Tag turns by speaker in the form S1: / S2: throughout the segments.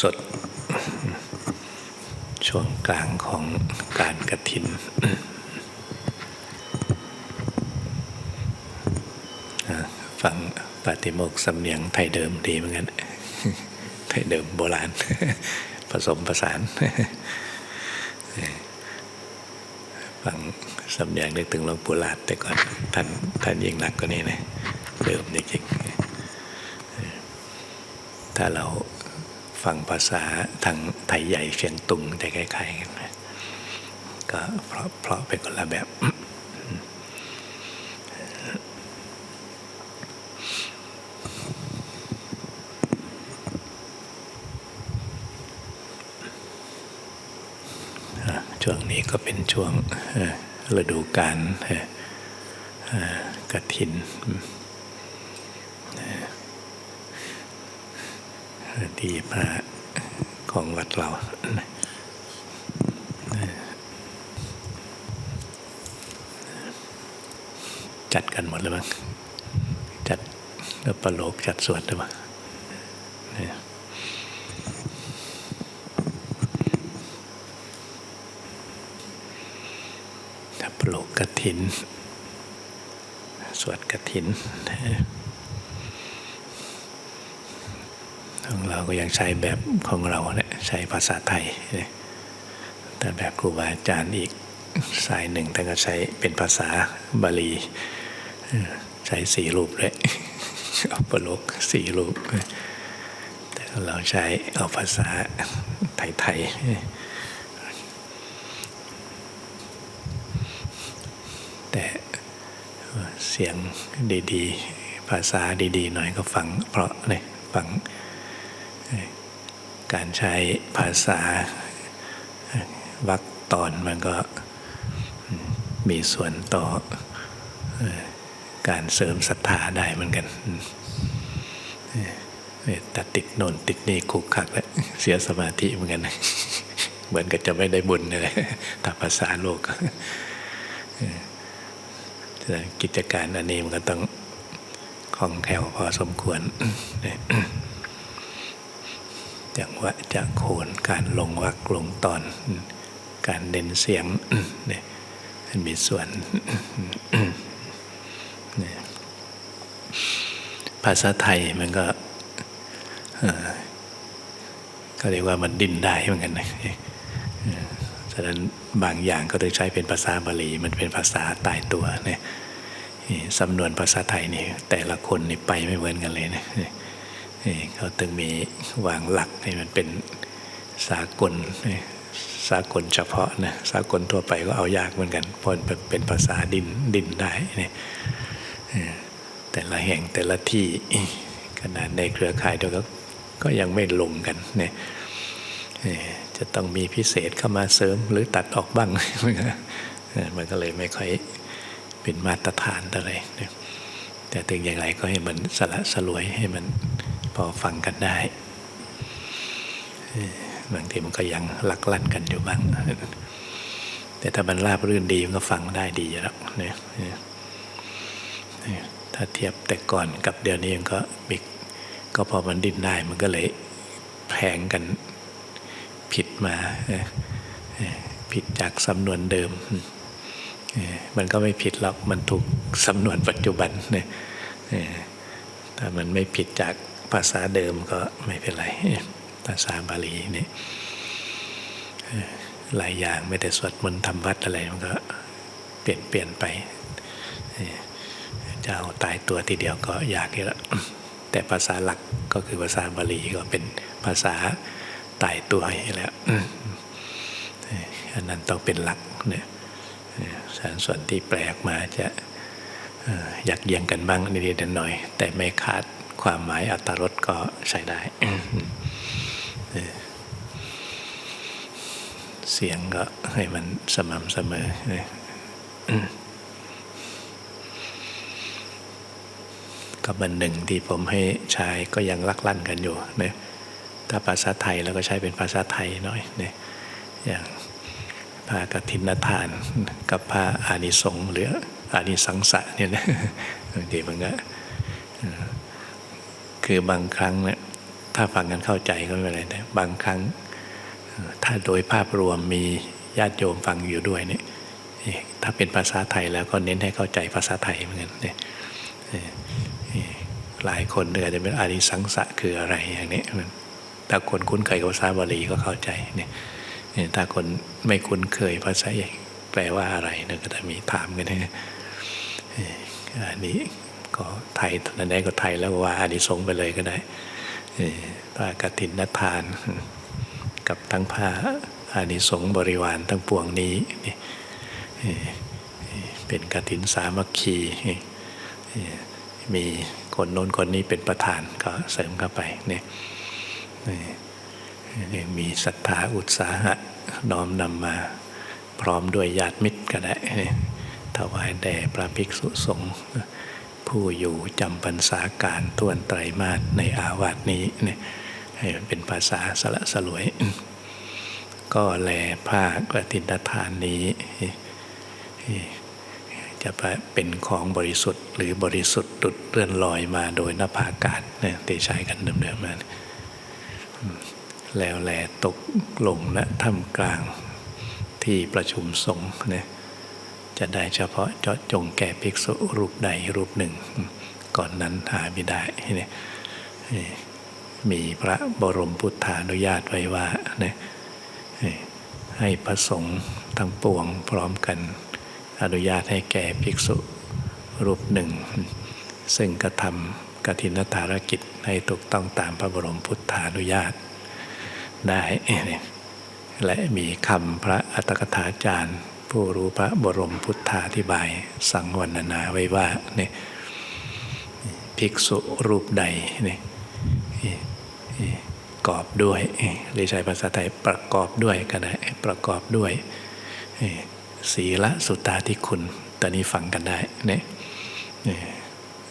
S1: สดช่วงกลางของการกระถินอ่าฟังปาฏิโมกข์สำเนียงไทยเดิมดีเหมือนกัน ไทยเดิมโบราณ ผสมผสาน ฟังสำเนียงนึกถึงหลวงปู่หลาดแต่ก่อนท่านท่านยิ่งหนักกว่านี้นะเดิมจริงๆถ้าเรา ฟังภาษาทางไทยใหญ่เชียงตุงจะคล้ายๆกันก็เพราะเพราะไปคนละแบบช่วงนี้ก็เป็นช่วงฤดูกาลกระถินอืมเอ่อ ที่พระของวัดเรา จัดกันหมดเลยมั้งจัดแล้วประโลกจัดสวดเลยมั้งถ้าปลูกกระถิน สวดกระถินของ เราก็ยังใช้แบบของเราเนี่ยใช้ภาษาไทยเนี่ยแต่แบบครูบาอาจารย์อีกสายหนึ่งท่านก็ใช้เป็นภาษาบาลี ใช้สี่รูปเลยอาปโลกสี่รูป แต่เราใช้เอาภาษาไทยๆแต่เสียงดีๆ ภาษาดีๆ หน่อยก็ฟังเพราะเลยฟัง การใช้ภาษาวรรคตอนมันก็มีส่วนต่อการเสริมศรัทธาได้เหมือนกันแต่ติดโน่นติดนี่คุกคักแล้วเสียสมาธิเหมือนกัน เหมือนกับจะไม่ได้บุญเลยถ้าภาษาโลกกิจการอันนี้มันก็ต้องคล่องแคล่วพอสมควร จากวะจากโคนการลงวักลงตอน การเด่นเสียงเนี่ยมันมีส่วนเนี่ยภาษาไทยมันก็เอ่อก็เรียกว่ามันดิ้นได้เหมือนกันนะฉะนั้นบางอย่างก็ต้องใช้เป็นภาษาบาลีมันเป็นภาษาตายตัวเนี่ยสำนวนภาษาไทยนี่แต่ละคนนี่ไปไม่เหมือนกันเลยนะนี่ เขาต้องมีวางหลักให้มันเป็นสากลสากลเฉพาะนะสากลทั่วไปก็เอายากเหมือนกันเพราะมันเป็นภาษาดินดินได้เนี่ยแต่ละแห่งแต่ละที่ขนาดในเครือข่ายเดียวก็ก็ยังไม่ลงกันเนี่ยจะต้องมีพิเศษเข้ามาเสริมหรือตัดออกบ้าง มันก็เลยไม่ค่อยเป็นมาตรฐานอะไรแต่ถึงอย่างไรก็ให้มันสละสลวยให้มัน พอฟังกันได้ บางทีมันก็ยังหลักลั่นกันอยู่บ้าง แต่ถ้ามันราบรื่นดีมันก็ฟังได้ดีแล้วเนี่ยถ้าเทียบแต่ก่อนกับเดี๋ยวนี้มันก็มีก็พอมันดิ้นได้มันก็เลยแพงกันผิดมาผิดจากสำนวนเดิม มันก็ไม่ผิดหรอก มันถูกสำนวนปัจจุบันเนี่ยถ้ามันไม่ผิดจาก ภาษาเดิมก็ไม่เป็นไร ภาษาบาลีนี่หลายอย่างไม่แต่สวดมนต์ทำวัดอะไรมันก็เปลี่ยนเปลี่ยนไปจะเอาตายตัวทีเดียวก็ยากอยู่แล้วแต่ภาษาหลักก็คือภาษาบาลีก็เป็นภาษาตายตัวอยู่แล้วอันนั้นต้องเป็นหลักเนี่ยสารส่วนที่แปลกมาจะอยากเยียงกันบ้างนิดหน่อย แต่ไม่ขาด ความหมายอัตรสก็ใช้ได้ เสียงก็ให้มันสม่ำเสมอกับอันหนึ่งที่ผมให้ใช้ก็ยังลักลั่นกันอยู่นะถ้าภาษาไทยเราก็ใช้เป็นภาษาไทยหน่อยนี่ยอย่างพระกฐินทาน กับพระอานิสงส์หรืออานิสังสะเนี่ยนะบางทีมันก็ คือบางครั้งเนี่ยถ้าฟังกันเข้าใจก็ไม่เป็นไรนะบางครั้ง ถ้าโดยภาพรวมมีญาติโยมฟังอยู่ด้วยเนี่ยถ้าเป็นภาษาไทยแล้วก็เน้นให้เข้าใจภาษาไทยเหมือนกันเนี่ยหลายคนเนี่ยอาจจะเป็นอาริสังสะคืออะไรอย่างนี้มันถ้าคนคุ้นเคยกับภาษาบาลีก็เข้าใจเนี่ยถ้าคนไม่คุ้นเคยภาษาแปลว่าอะไรเนี่ยก็จะมีถามกันนะเอ่อันนี้ ก็ไทยตอนนั้นก็ไทยแล้วว่าอานิสงส์ไปเลยก็ได้เอ่อผ้ากฐินนทาน กับทั้งผ้าอานิสงส์บริวารทั้งปวงนี้นี่เป็นกฐินสามัคคีเอ่มีคนโน้นคนนี้เป็นประธานก็เสริมเข้าไปเนี่ยมีศรัทธาอุตสาหะน้อมนำมาพร้อมด้วยญาติมิตรก็ได้ถวายแด่พระภิกษุสงฆ์ ผู้อยู่จำพรรษาการต้วนไตรมาสในอาวาสนี้เนี่ยให้มันเป็นภาษาสละสลวย ก็แลผ้ากระตินทานนี้ จะเป็นของบริสุทธิ์ หรือบริสุทธิ์ดุดเลื่อนลอยมาโดยนภาอากาศเนี่ยที่ใช้กันเดิมๆมาแล้วแลตกลงณถ้ำกลางที่ประชุมสงฆ์เนี่ย จะได้เฉพาะเจาะจงแก่ภิกษุรูปใดรูปหนึ่ง ก่อนนั้นหาไม่ได้นี่มีพระบรมพุทธานุญาตไว้ว่านี่ให้พระสงฆ์ทั้งปวงพร้อมกัน อนุญาตให้แก่ภิกษุรูปหนึ่ง ซึ่งกระทำกฐินธารกิจให้ถูกต้องตามพระบรมพุทธานุญาตได้ และมีคำพระอัตถกถาจารย์ ผู้รู้พระบรมพุทธาธิบาย สังวรณนาไว้ว่าเนี่ยภิกษุรูปใดเนี่ยกอบด้วยหรือใช้ภาษาไทยประกอบด้วยก็ได้ประกอบด้วยศีลสุตาที่คุณ ตอนนี้ฟังกันได้เนี่ย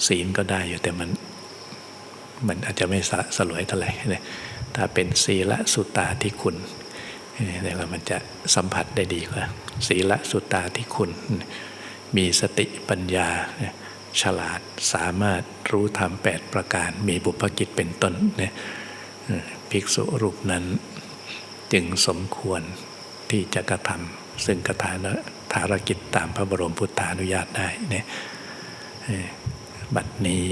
S1: ศีลก็ได้อยู่แต่มันมันอาจจะไม่สลวยเท่าไหร่เนี่ยถ้าเป็นศีลสุตาที่คุณ เนี่ยเรามันจะสัมผัสได้ดีกว่าศีลสุตตาที่คุณ มีสติปัญญา ฉลาดสามารถรู้ธรรมแปดประการ มีบุพกิจเป็นต้นเนี่ยภิกษุรูปนั้นจึงสมควรที่จะกระทำซึ่งกระทานภารกิจตามพระบรมพุทธานุญาตได้เนี่ยบัดนี้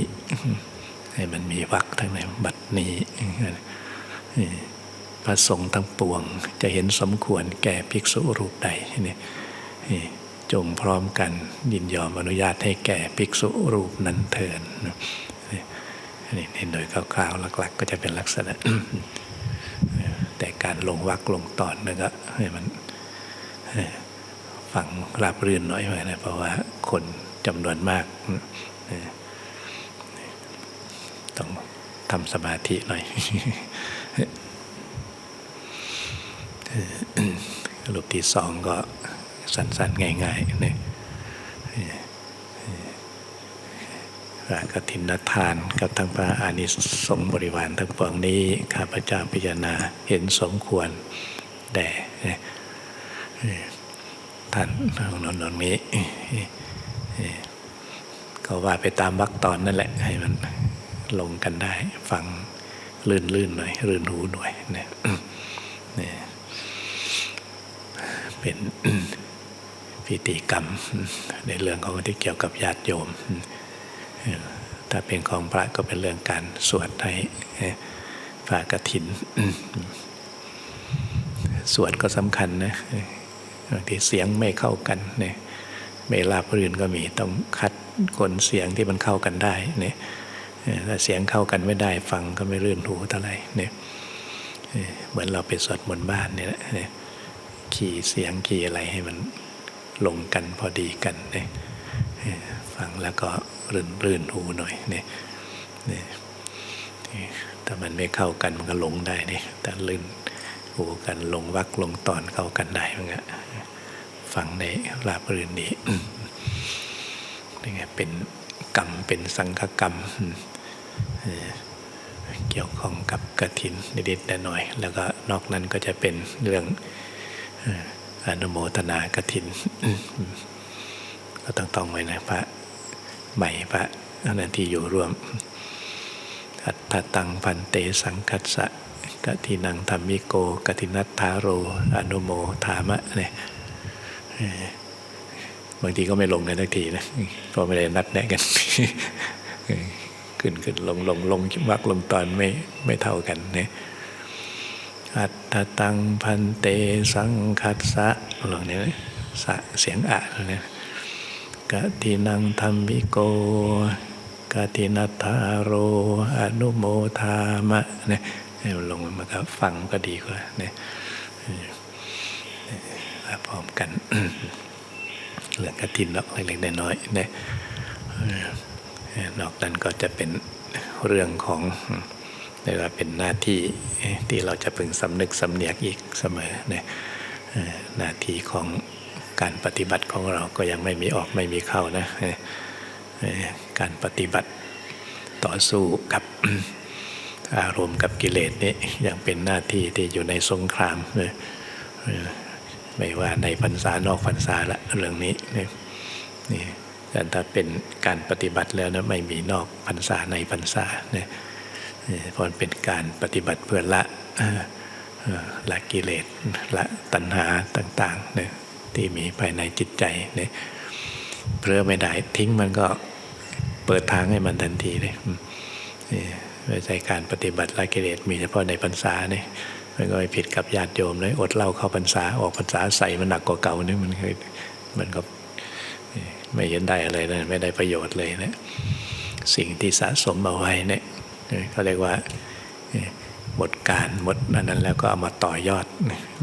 S1: มันมีวักทั้งในบัดนี้ พระสงฆ์ทั้งปวง จะเห็นสมควรแก่ภิกษุรูปใดนี่จงพร้อมกันยินยอมอนุญาตให้แก่ภิกษุรูปนั้นเถินนี่โดยคร่าวๆหลัก ๆ ก็จะเป็นลักษณะ แต่การลงวักลงตอนนั่นก็ให้มันฟังราบรื่นน้อยไปนะเพราะว่าคนจำนวนมาก ต้องทำสมาธิหน่อย รูปที่สองก็สั้นๆ ง่ายๆนี่พระกฐินทานกับทั้งพระอานิสงส์บริวารทั้งปวงนี้ข้าพเจ้าพิจารณาเห็นสมควรแด่ท่านนนนนี้ก็ว่าไปตามวรรคตอนนั่นแหละ ให้มันลงกันได้ ฟังลื่นๆหน่อยลื่นหูหน่อยเนี่ย เป็นพิธีกรรม ในเรื่องของที่เกี่ยวกับญาติโยม ถ้าเป็นของพระก็เป็นเรื่องการสวดให้พระกฐิน สวดก็สำคัญนะบางทีเสียงไม่เข้ากันเนี่ยไม่ลาบรื่นก็มีต้องคัดคนเสียงที่มันเข้ากันได้เนี่ยถ้าเสียงเข้ากันไม่ได้ฟังก็ไม่รื่นหูเท่าไหร่เนี่ยเหมือนเราไปสวดมนต์บ้านเนี่ยนะ ขี่เสียงขี่อะไรให้มันลงกันพอดีกันเนี่ยฟังแล้วก็รื่นรื่นหูหน่อยเนี่ยเนี่ยถ้ามันไม่เข้ากันมันก็หลงได้เนี่ยแต่ลื่นหูกันลงวักลงตอนเข้ากันได้มันก็ฟังในราบรื่นดีนี่ไงเป็นกรรมเป็นสังฆกรรมเกี่ยวข้องกับกฐินนิดๆหน่อย แล้วก็นอกนั้นก็จะเป็นเรื่อง อนุโมทนากฐิน ก็ต้องต้องไว้นะพระใหม่พระนั้นที่อยู่รวม อัตตังพันเตสังคัสสะกทินังธรรมิโกกทินัตถาโร อนุโมธามะเนี่ยบางทีก็ไม่ลงกันสักทีนะเพราะไม่ได้นัดแนะกันขึ้นขึ้นลงลงลงวักลงตอนไม่ไม่เท่ากันเนี่ย อัตถตังพันเตสังคัสสะลองเนี่ยสะเสียงอะเนี่ยกทินังธรรมิโกกทินัตถาโร อนุโมธามะเนี่ยหลงมาก็ฟังก็ดีกว่าเนี่ยพร้อมกันเรื่องกฐินเนาะเล็กๆน้อยๆเนี่ยนอกนั้นก็จะเป็นเรื่องของ เรียกว่าเป็นหน้าที่ที่เราจะพึงสำนึกสำเนียกอีกเสมอเนี่ยหน้าที่ของการปฏิบัติของเราก็ยังไม่มีออกไม่มีเข้านะการปฏิบัติต่อสู้กับอารมณ์กับกิเลสนี่ยังเป็นหน้าที่ที่อยู่ในสงครามเลยไม่ว่าในพรรษานอกพรรษาละเรื่องนี้นี่นี่แต่ถ้าเป็นการปฏิบัติแล้วนะไม่มีนอกพรรษาในพรรษาเนี่ย เพราะเป็นการปฏิบัติเพื่อละละกิเลสละตัณหาต่างๆเนี่ยที่มีภายในจิตใจเนี่ยเพื่อไม่ได้ทิ้งมันก็เปิดทางให้มันทันทีเลยไม่ใช่การปฏิบัติละกิเลสมีเฉพาะในพรรษาเนี่ยมันก็ไม่ผิดกับญาติโยมเลยอดเหล้าเข้าพรรษาออกพรรษาใส่มันหนักกว่าเก่านี่มันเคยมันก็ไม่เห็นได้อะไรเลยไม่ได้ประโยชน์เลยนะสิ่งที่สะสมเอาไว้เนี่ย เขาเรียกว่าหมดการหมดอันนั้นแล้วก็เอามาต่อยอด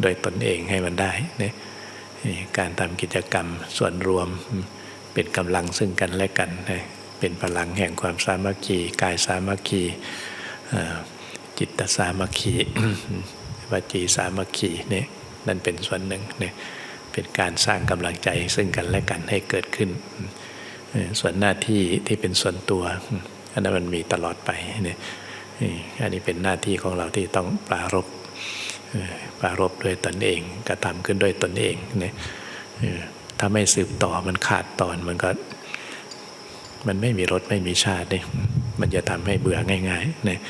S1: โดยตนเองให้มันได้นี่การทำกิจกรรมส่วนรวมเป็นกำลังซึ่งกันและกันเป็นพลังแห่งความสามัคคีกายสามัคคีจิตสามัคคีวจีสามัคคีนี่นั่นเป็นส่วนหนึ่งเนี่ยเป็นการสร้างกำลังใจซึ่งกันและกันให้เกิดขึ้น ส่วนหน้าที่ที่เป็นส่วนตัว อันนั้นมันมีตลอดไปเนี่ยอันนี้เป็นหน้าที่ของเราที่ต้องปรารบปรารบด้วยตนเองกระทำขึ้นด้วยตนเองเนี่ยถ้าไม่สืบต่อมันขาดตอนมันก็มันไม่มีรสไม่มีชาติเนี่ยมันจะทำให้เบื่อง่ายๆเนี่ย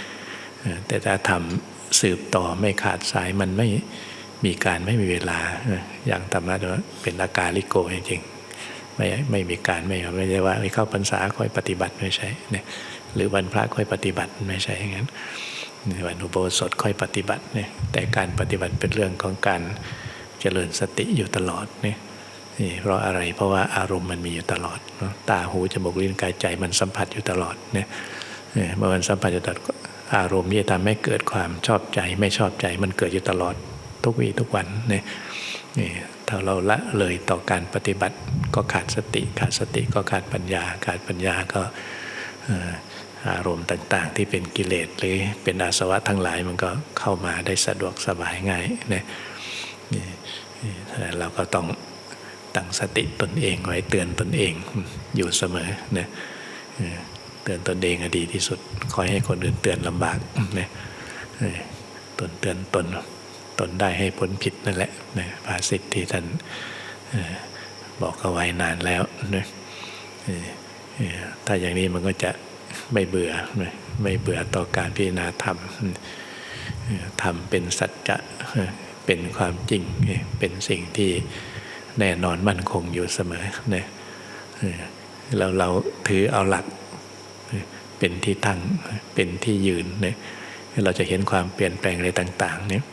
S1: แต่ถ้าทำสืบต่อไม่ขาดสายมันไม่มีการไม่มีเวลาอย่างธรรมะเป็นอาการลิโกจริงๆ ไม่ไม่มีการไม่ไม่ใช่ว่าไม่เข้าพรรษาค่อยปฏิบัติไม่ใช่เนี่ยหรือวันพระค่อยปฏิบัติไม่ใช่อย่างนั้นวันอุโบสถค่อยปฏิบัติเนี่ยแต่การปฏิบัติเป็นเรื่องของการเจริญสติอยู่ตลอดเนี่ยนี่เพราะอะไรเพราะว่าอารมณ์มันมีอยู่ตลอดตาหูจมูกลิ้นกายใจมันสัมผัสอยู่ตลอดเนี่ยเมื่อมันสัมผัสอยู่ตลอดอารมณ์ที่ทำให้เกิดความชอบใจไม่ชอบใจมันเกิดอยู่ตลอดทุกวีทุกวันเนี่ย ถ้าเราละเลยต่อการปฏิบัติก็ขาดสติ ขาดสติก็ขาดปัญญา ขาดปัญญาก็อารมณ์ต่างๆ ที่เป็นกิเลสหรือเป็นอาสวะทั้งหลายมันก็เข้ามาได้สะดวกสบายง่ายนี่ยเราก็ต้องตั้งสติตนเองไว้เตือนตนเองอยู่เสมอเนี่ยเตือนตนเองอดีที่สุดคอยให้คนอื่นเตือนลำบากเนี่ยตนเตือนตน ตนได้ให้พ้นผิดนั่นแหละนะภาษิตที่ท่านบอกเอาไว้นานแล้วนะถ้าอย่างนี้มันก็จะไม่เบื่อไม่เบื่อต่อการพิจารณาธรรมธรรมเป็นสัจจะเป็นความจริงเป็นสิ่งที่แน่นอนมั่นคงอยู่เสมอนี่ยเราเราถือเอาหลักเป็นที่ตั้งเป็นที่ยืนเนี่ยเราจะเห็นความเปลี่ยนแปลงอะไรต่าง ๆ เนี่ย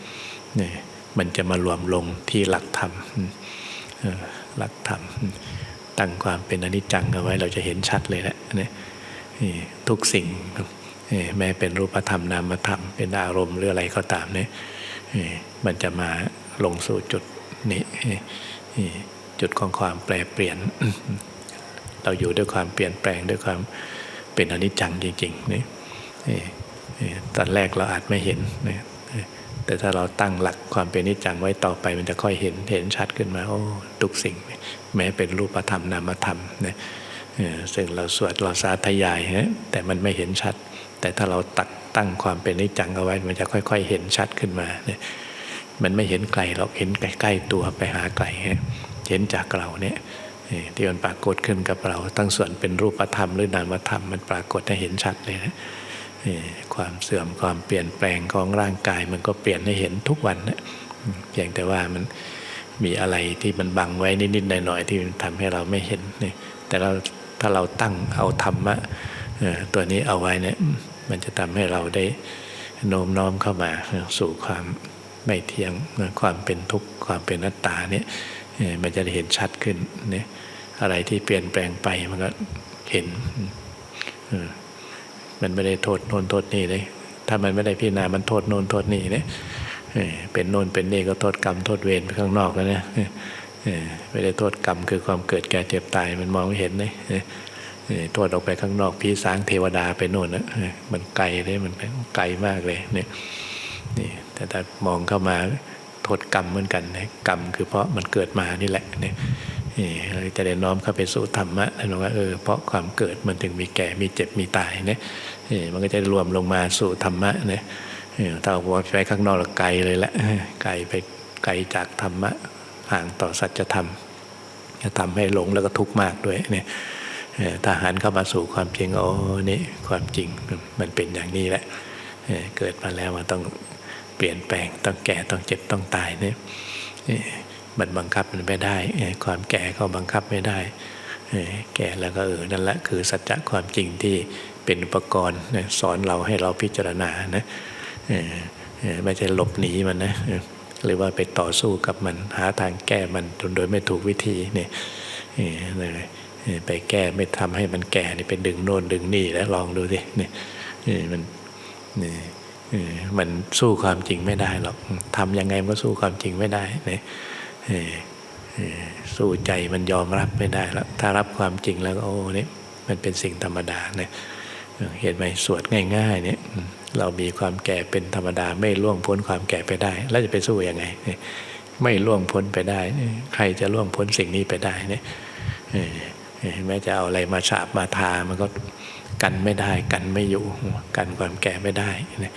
S1: นี่มันจะมารวมลงที่หลักธรรมหลักธรรมตั้งความเป็นอนิจจังเอาไว้เราจะเห็นชัดเลยแหละนี่ทุกสิ่งแม้เป็นรูปธรรมนามธรรม เป็นอารมณ์หรืออะไรก็ตามเนี่ยมันจะมาลงสู่จุดนี้จุดของความแปรเปลี่ยน เราอยู่ด้วยความเปลี่ยนแปลงด้วยความเป็นอนิจจังจริงๆนี่ตอนแรกเราอาจไม่เห็น แต่ถ้าเราตั้งหลักความเป็นนิจจังไว้ต่อไป มันจะค่อยเห็นเห็นชัดขึ้นมา โอ้ทุกสิ่ง แม้เป็นรูปธรรมนามธรรมนะซึ่งเราสวดเราสาธยายฮะแต่มันไม่เห็นชัด แต่ถ้าเราตักตั้งความเป็นนิจจังเอาไว้ มันจะค่อย ๆ เห็นชัดขึ้นมาเนี่ยมันไม่เห็นไกลเราเห็นใกล้ ๆ ตัวไปหาไกลฮะเห็นจากเราเนี่ยที่มันปรากฏขึ้นกับเรา ตั้งส่วนเป็นรูปธรรมหรือนามธรรมมันปรากฏให้เห็นชัดเลยนะ ความเสื่อมความเปลี่ยนแปลงของร่างกาย มันก็เปลี่ยนให้เห็นทุกวันนะอืมเพียงแต่ว่ามันมีอะไรที่มันบังไว้นิดๆหน่อยๆที่มันทำให้เราไม่เห็นนี่แต่เราถ้าเราตั้งเอาธรรมะตัวนี้เอาไว้เนี่ยมันจะทำให้เราได้โน้มน้อมเข้ามาสู่ความไม่เที่ยงความเป็นทุกข์ความเป็นนัตตาเนี่ยมันจะเห็นชัดขึ้นเนี่ยอะไรที่เปลี่ยนแปลงไปมันก็เห็นอ มันไม่ได้โทษโน่นโทษนี่เลย ถ้ามันไม่ได้พิจารณา มันโทษโน่นโทษนี่เนี่ยเป็นโน่นเป็นนี่ก็โทษกรรมโทษเวรไปข้างนอกแล้วเนี่ยเออเออไม่ได้โทษกรรมคือความเกิดแก่เจ็บตายมันมองไม่เห็นเลยเออเออโทษออกไปข้างนอกพี่สางเทวดาไปโน่นนะเออมันไกลเลยมันไกลมากเลยเนี่ยนี่แต่ถ้ามองเข้ามาโทษกรรมเหมือนกันนะกรรมคือเพราะมันเกิดมานี่แหละเนี่ย จะได้น้อมเข้าไปสู่ธรรมะนะว่าเออเพราะความเกิดมันถึงมีแก่มีเจ็บมีตายเนี่ยมันก็จะรวมลงมาสู่ธรรมะเนี่ยเออถ้าเอาไปข้างนอกล้วไกลเลยละไกลไปไกลจากธรรมะห่างต่อสัจธรรม จะทำให้หลงแล้วก็ทุกข์มากด้วยเนี่ยเอ่อถ้าหันเข้ามาสู่ความจริงโอ้นี่ความจริงมันเป็นอย่างนี้แหละเกิดมาแล้วมันต้องเปลี่ยนแปลงต้องแก่ต้องเจ็บต้องตายเนี่ย มันบังคับมันไม่ได้ ความแก่ก็บังคับไม่ได้ แก่แล้วก็เออนั่นแหละคือสัจจะความจริงที่เป็นอุปกรณ์สอนเราให้เราพิจารณานะเอ่อเอ่อไม่ใช่หลบหนีมันนะหรือว่าไปต่อสู้กับมันหาทางแก้มันจนโดยไม่ถูกวิธีเนี่ยไปแก้ไม่ทำให้มันแก่นี่ไปดึงโน่นดึงนี่แล้วลองดูสิเนี่ยมันเนี่ยเอ่อมันสู้ความจริงไม่ได้หรอกทำยังไงมันก็สู้ความจริงไม่ได้เนี่ย สู้ใจมันยอมรับไม่ได้แล้วถ้ารับความจริงแล้วโอ้เนี่ยมันเป็นสิ่งธรรมดาเนี่ยเห็นไหมสวดง่ายๆเนี่ยเรามีความแก่เป็นธรรมดา ไม่ล่วงพ้นความแก่ไปได้ แล้วจะไปสู้ยังไง ไม่ล่วงพ้นไปได้ ใครจะล่วงพ้นสิ่งนี้ไปได้เนี่ยแม้จะเอาอะไรมาฉาบมาทามันก็กันไม่ได้ กันไม่อยู่ กันความแก่ไม่ได้เนี่ย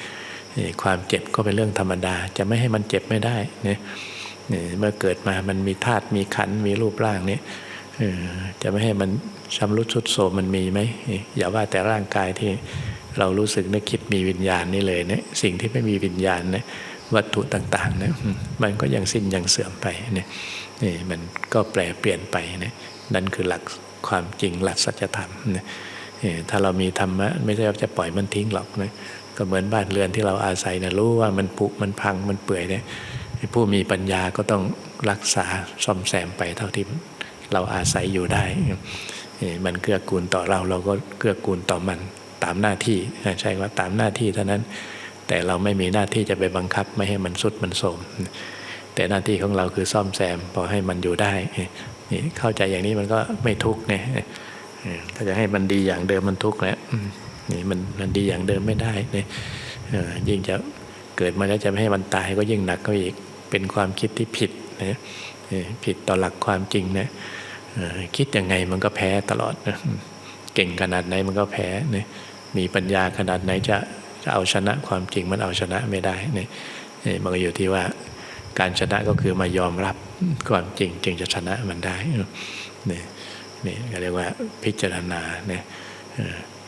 S1: ความเจ็บก็เป็นเรื่องธรรมดา จะไม่ให้มันเจ็บไม่ได้เนี่ย เออเมื่อเกิดมามันมีธาตุมีขันมีรูปร่างนี่ยเออจะไม่ให้มันชำรุดทรุดโทรมมันมีไหมอย่าว่าแต่ร่างกายที่เรารู้สึกนึกคิดมีวิญญาณนี่เลยเนี่ยสิ่งที่ไม่มีวิญญาณเนี่ยวัตถุต่างๆเนี่ยมันก็ยังสิ้นยังเสื่อมไปเนี่ยนี่มันก็แปรเปลี่ยนไปนีนั่นคือหลักความจริงหลักสัจธรรมเนี่ยถ้าเรามีธรรมะไม่ใช่ว่าจะปล่อยมันทิ้งหรอกนะก็เหมือนบ้านเรือนที่เราอาศัยนะรู้ว่ามันผุมันพังมันเปื่อยเนี่ย ผู้มีปัญญาก็ต้องรักษาซ่อมแซมไปเท่าที่เราอาศัยอยู่ได้ มันเกื้อกูลต่อเราเราก็เกื้อกูลต่อมันตามหน้าที่ใช่ว่าตามหน้าที่เท่านั้น แต่เราไม่มีหน้าที่จะไปบังคับไม่ให้มันสุดมันโทมแต่หน้าที่ของเราคือซ่อมแซมพอให้มันอยู่ได้นี่เข้าใจอย่างนี้มันก็ไม่ทุกข์เนี่ยถ้าจะให้มันดีอย่างเดิมมันทุกข์แล้วมนี่มันมันดีอย่างเดิมไม่ได้เนี่ยยิ่งจะเกิดมาแล้วจะไม่ให้มันตายก็ยิ่งหนักก็อีก เป็นความคิดที่ผิดนะผิดต่อหลักความจริงนะคิดยังไงมันก็แพ้ตลอดนะเก่งขนาดไหนมันก็แพ้นี่ยมีปัญญาขนาดไหนจะจะเอาชนะความจริงมันเอาชนะไม่ได้เนี่ยเนี่ยมันก็อยู่ที่ว่าการชนะก็คือมายอมรับความจริงจึงจะชนะมันได้เนี่นี่ก็เรียกว่าพิจารณาเนี่ย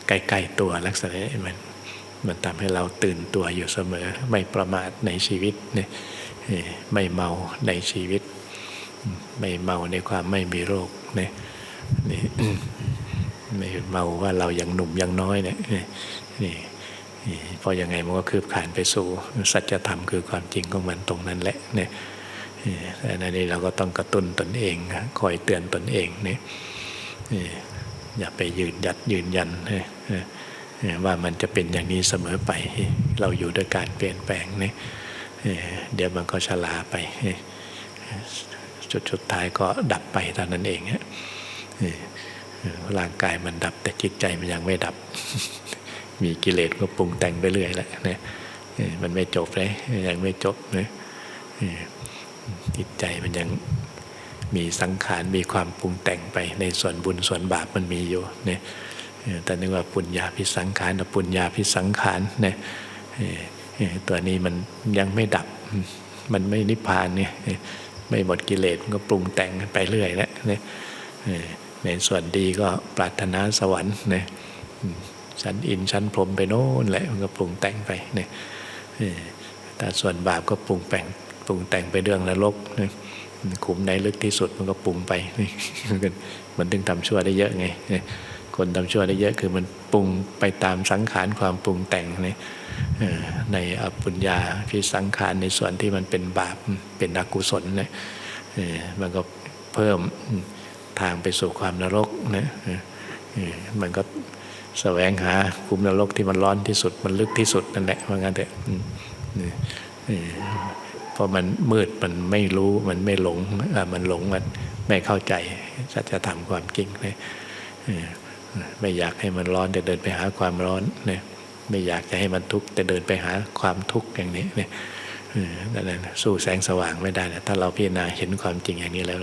S1: ใกล้ๆตัวลักษณะมันมันทำให้เราตื่นตัวอยู่เสมอไม่ประมาทในชีวิตเนี่ย ไม่เมาในชีวิต ไม่เมาในความไม่มีโรคเนี่ยนี่ไม่เมาว่าเรายังหนุ่มยังน้อยเนี่ยนี่นี่นี่เพราะยังไงมันก็คืบขานไปสู่ สัจธรรมคือความจริงของมันตรงนั้นแหละเนี่ยแต่ในนี้เราก็ต้องกระตุ้นตนเองนะคอยเตือนตนเองเนี่ยอย่าไปยืนยัดยืนยันว่ามันจะเป็นอย่างนี้เสมอไป เราอยู่ด้วยการเปลี่ยนแปลงเนี่ย เดี๋ยวมันก็ชราไป จุดสุดท้ายก็ดับไปเท่านั้นเองฮะร่างกายมันดับแต่จิตใจมันยังไม่ดับ มีกิเลสก็ปรุงแต่งไปเรื่อยแหละนี่ยมันไม่จบเลยยังไม่จบนะจิตใจมันยังมีสังขารมีความปรุงแต่งไปในส่วนบุญส่วนบาปมันมีอยู่เนี่ยแต่นึกว่าปุญญาพิสังขารปุญญาพิสังขารเนี่ย ตัวนี้มันยังไม่ดับ มันไม่นิพพานเนี่ยไม่หมดกิเลสมันก็ปรุงแต่งไปเรื่อยแล้วเนี่ยในส่วนดีก็ปรารถนาสวรรค์เนี่ยชั้นอินชั้นพรหมไปโน่นแหละมันก็ปรุงแต่งไปเนี่ยแต่ส่วนบาปก็ปรุงแต่งปรุงแต่งไปเรื่องนรกเนี่ยขุมไหนลึกที่สุดมันก็ปรุงไปนี่มันถึงทำชั่วได้เยอะไงคนทำชั่วได้เยอะคือมันปรุงไปตามสังขารความปรุงแต่งเนี่ย ในอปุญญาพิสังขารในส่วนที่มันเป็นบาปเป็นอกุศลเนี่ยมันก็เพิ่มทางไปสู่ความนรกนะมันก็แสวงหาคุมนรกที่มันร้อนที่สุดมันลึกที่สุดนั่นแหละว่างั้นเถอะอืมนี่เออเพราะมันมืดมันไม่รู้มันไม่หลงเอ่มันหลงมันไม่เข้าใจสัจธรรมความจริงเลยไม่อยากให้มันร้อนแต่เดินไปหาความร้อนเนี่ย ไม่อยากจะให้มันทุกข์แต่เดินไปหาความทุกข์อย่างนี้เนี่ยนั่นแหละสู้แสงสว่างไม่ได้นะถ้าเราพิจารณาเห็นความจริงอย่างนี้แล้ว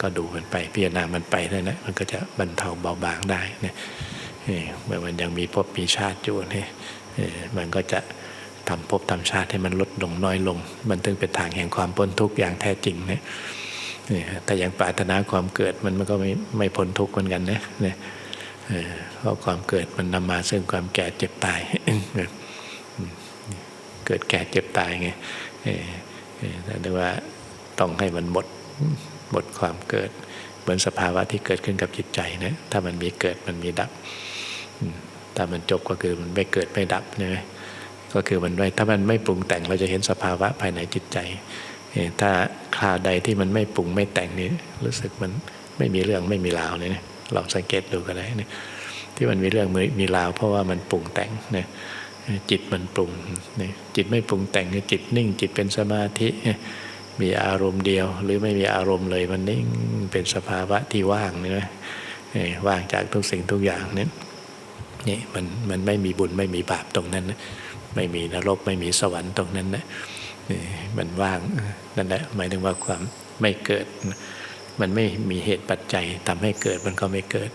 S1: ก็ดูมันไปพิจารณามันไปนั่นแหละมันก็จะบรรเทาเบาบางได้เนี่ยเมื่อมันยังมีภพมีชาติอยู่เนี่ยมันก็จะทำภพทำชาติให้มันลดลงน้อยลง มันถึงเป็นทางแห่งความพ้นทุกข์อย่างแท้จริงเนี่ยเนี่ยแต่ยังปรารถนาความเกิดมันมันก็ไม่ไม่พ้นทุกข์เหมือนกันนะเนี่ย เพราะความเกิดมันนำมาซึ่งความแก่เจ็บตายเกิดแก่เจ็บตายไงเออเออแต่ว่าต้องให้มันหมดหมดความเกิด เหมือนสภาวะที่เกิดขึ้นกับจิตใจนะถ้ามันมีเกิดมันมีดับถ้ามันจบก็คือมันไม่เกิดไม่ดับใช่ไหมก็คือมันไม่ถ้ามันไม่ปรุงแต่งเราจะเห็นสภาวะภายในจิตใจ ถ้าคราวใดที่มันไม่ปรุงไม่แต่งนี่รู้สึกมันไม่มีเรื่องไม่มีราวเลยนะ ลองสังเกตดูก็ได้นะที่มันมีเรื่องมีราวเพราะว่ามันปรุงแต่งนะจิตมันปรุงนะจิตไม่ปรุงแต่งจิตนิ่ง จิตเป็นสมาธิมีอารมณ์เดียว หรือไม่มีอารมณ์เลยมันนิ่งเป็นสภาวะที่ว่างนี่นะว่างจากทุกสิ่งทุกอย่างนี่นี่มันมันไม่มีบุญไม่มีบาปตรงนั้นนะไม่มีนรกไม่มีสวรรค์ตรงนั้นนะนี่มันว่างนั่นแหละหมายถึงว่าความไม่เกิด มันไม่มีเหตุปัจจัยทำให้เกิดมันก็ไม่เกิด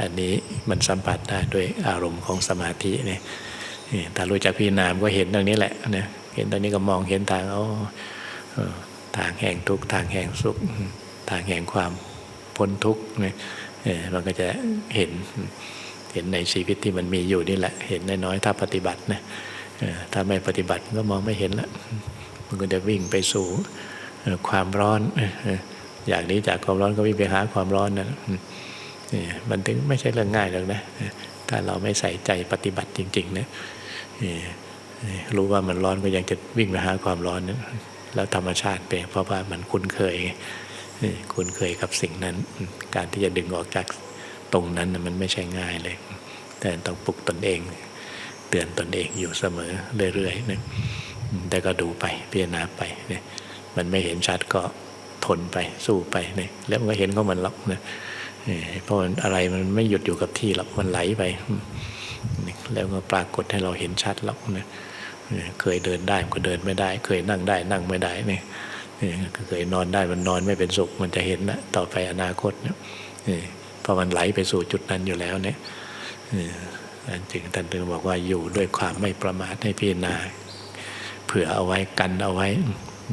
S1: อันนี้มันสัมผัสได้ด้วยอารมณ์ของสมาธิเนี่ยถ้ารู้จักพิจารณาก็เห็นตรงนี้แหละนะเห็นตรงนี้ก็มองเห็นทางอ๋อทางแห่งทุกข์ทางแห่งสุข ทางแห่งความพ้นทุกข์เนี่ยมันก็จะเห็นเห็นในชีวิตที่มันมีอยู่นี่แหละ เห็นน้อยๆถ้าปฏิบัตินะถ้าไม่ปฏิบัติก็มองไม่เห็นละมันก็จะวิ่งไปสู่ความร้อน อย่างนี้จากความร้อนก็วิ่งไปหาความร้อนนะมันถึงไม่ใช่เรื่องง่ายหรอกนะ ถ้าเราไม่ใส่ใจปฏิบัติจริงๆนะรู้ว่ามันร้อนก็ยังจะวิ่งไปหาความร้อนนะแล้วธรรมชาติเป็นเพราะว่ามันคุ้นเคยคุ้นเคยกับสิ่งนั้น การที่จะดึงออกจากตรงนั้นมันไม่ใช่ง่ายเลย แต่ต้องปลุกตนเอง เตือนตนเองอยู่เสมอเรื่อยๆนะแต่ก็ดูไปพิจารณาไปเนี่ยมันไม่เห็นชัดก็ ทนไปสู้ไปเนี่ยแล้วมันก็เห็นของมันหรอกนะเพราะอะไรมันไม่หยุดอยู่กับที่หรอกมันไหลไป แล้วก็ปรากฏให้เราเห็นชัดหรอกนะเคยเดินได้มันก็เดินไม่ได้ เคยนั่งได้นั่งไม่ได้เนี่ยเคยนอนได้มันนอนไม่เป็นสุขมันจะเห็นนะต่อไปอนาคตเนี่ยเพอมันไหลไปสู่จุดนั้นอยู่แล้วเนี่ยนี่จึงท่านถึงบอกว่าอยู่ด้วยความไม่ประมาทให้พิจารณาเผื่อเอาไว้กันเอาไว้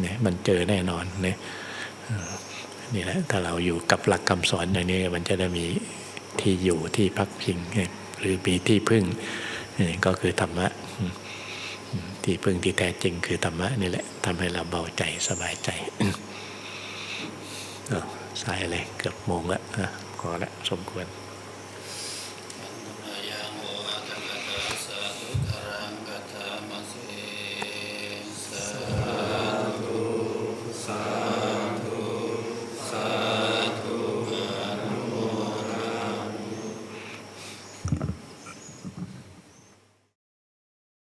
S1: เนี่ยมันเจอแน่นอนเนี่ย นี่แหละถ้าเราอยู่กับหลักคำสอนอย่างนี้มันจะได้มีที่อยู่ที่พักพิงหรือมีที่พึ่งก็คือธรรมะที่พึ่งที่แท้จริงคือธรรมะนี่แหละทำให้เราเบาใจสบายใจสายเลยเกือบโมงแล้วพอละสมควร